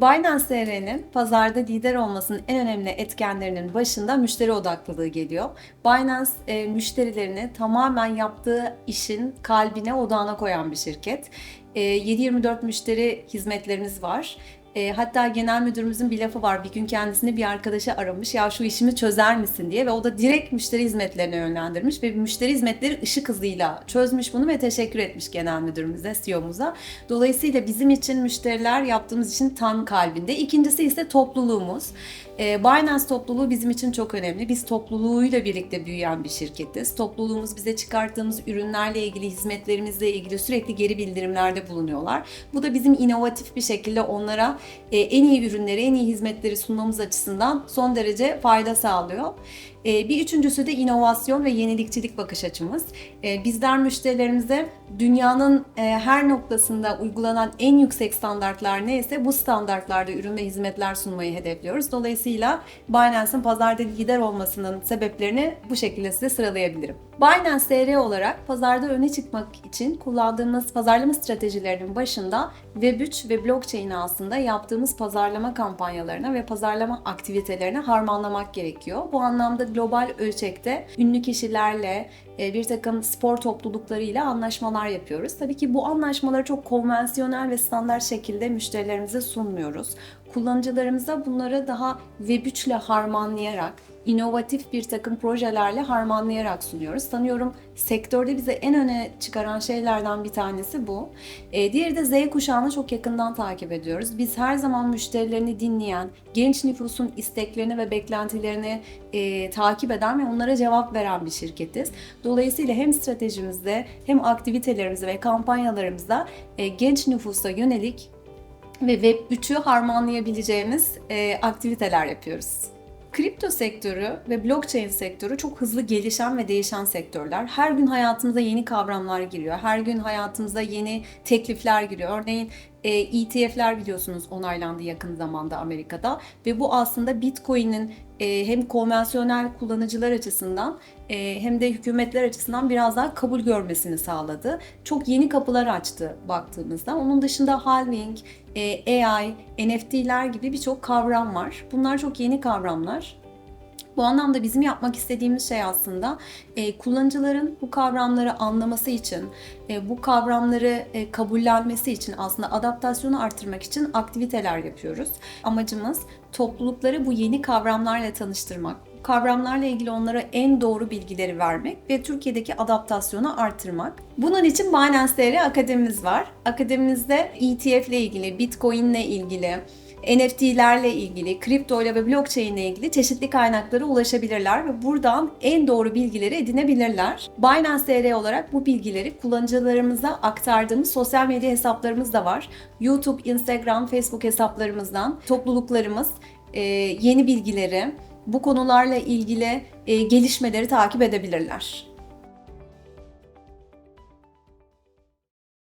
Binance TR'nin pazarda lider olmasının en önemli etkenlerinin başında müşteri odaklılığı geliyor. Binance e, müşterilerini tamamen yaptığı işin kalbine, odağına koyan bir şirket. E, 7-24 müşteri hizmetlerimiz var. E, hatta genel müdürümüzün bir lafı var. Bir gün kendisini bir arkadaşı aramış. Ya şu işimi çözer misin diye ve o da direkt müşteri hizmetlerine yönlendirmiş ve müşteri hizmetleri ışık hızıyla çözmüş bunu ve teşekkür etmiş genel müdürümüze, CEO'muza. Dolayısıyla bizim için müşteriler yaptığımız için tam kalbinde. İkincisi ise topluluğumuz. E, Binance topluluğu bizim için çok önemli. Biz topluluğuyla birlikte büyüyen bir şirketiz. Topluluğumuz bize çıkarttığımız ürünlerle ilgili, hizmetlerimizle ilgili sürekli geri bildirimlerde bulunuyorlar. Bu da bizim inovatif bir şekilde onlara en iyi ürünleri, en iyi hizmetleri sunmamız açısından son derece fayda sağlıyor. E, Bir üçüncüsü de inovasyon ve yenilikçilik bakış açımız. E, Bizler müşterilerimize dünyanın e, her noktasında uygulanan en yüksek standartlar neyse bu standartlarda ürün ve hizmetler sunmayı hedefliyoruz. Dolayısıyla Binance'ın pazarda lider olmasının sebeplerini bu şekilde size sıralayabilirim. Binance TR olarak pazarda öne çıkmak için kullandığımız pazarlama stratejilerinin başında Web3 ve blockchain'i aslında yaptığımız pazarlama kampanyalarına ve pazarlama aktivitelerine harmanlamak gerekiyor. Bu anlamda global ölçekte ünlü kişilerle, e, bir takım spor topluluklarıyla anlaşmalar yapıyoruz. Tabii ki bu anlaşmaları çok konvansiyonel ve standart şekilde müşterilerimize sunmuyoruz. Kullanıcılarımıza bunları daha Web3 ile harmanlayarak, inovatif bir takım projelerle harmanlayarak sunuyoruz. Sanıyorum sektörde bize en öne çıkaran şeylerden bir tanesi bu. E, diğeri de Z kuşağını çok yakından takip ediyoruz. Biz her zaman müşterilerini dinleyen, genç nüfusun isteklerini ve beklentilerini e, takip eden ve onlara cevap veren bir şirketiz. Dolayısıyla hem stratejimizde hem aktivitelerimizde ve kampanyalarımızda e, genç nüfusa yönelik ve Web3'ü harmanlayabileceğimiz e, aktiviteler yapıyoruz. Kripto sektörü ve blockchain sektörü çok hızlı gelişen ve değişen sektörler. Her gün hayatımıza yeni kavramlar giriyor. Her gün hayatımıza yeni teklifler giriyor. Örneğin e, ETF'ler biliyorsunuz onaylandı yakın zamanda Amerika'da ve bu aslında Bitcoin'in e, hem konvansiyonel kullanıcılar açısından e, hem de hükümetler açısından biraz daha kabul görmesini sağladı. Çok yeni kapılar açtı baktığımızda. Onun dışında halving, e, AI, NFT'ler gibi birçok kavram var. Bunlar çok yeni kavramlar. Bu anlamda bizim yapmak istediğimiz şey aslında e, kullanıcıların bu kavramları anlaması için, e, bu kavramları e, kabullenmesi için aslında adaptasyonu artırmak için aktiviteler yapıyoruz. Amacımız toplulukları bu yeni kavramlarla tanıştırmak, kavramlarla ilgili onlara en doğru bilgileri vermek ve Türkiye'deki adaptasyonu artırmak. Bunun için Binance TR Akademimiz var. Akademimizde ETF ile ilgili, Bitcoin ile ilgili, NFT'lerle ilgili, kripto ile ve blockchain ile ilgili çeşitli kaynaklara ulaşabilirler ve buradan en doğru bilgileri edinebilirler. Binance TR olarak bu bilgileri kullanıcılarımıza aktardığımız sosyal medya hesaplarımız da var. YouTube, Instagram, Facebook hesaplarımızdan topluluklarımız e, yeni bilgileri, bu konularla ilgili e, gelişmeleri takip edebilirler.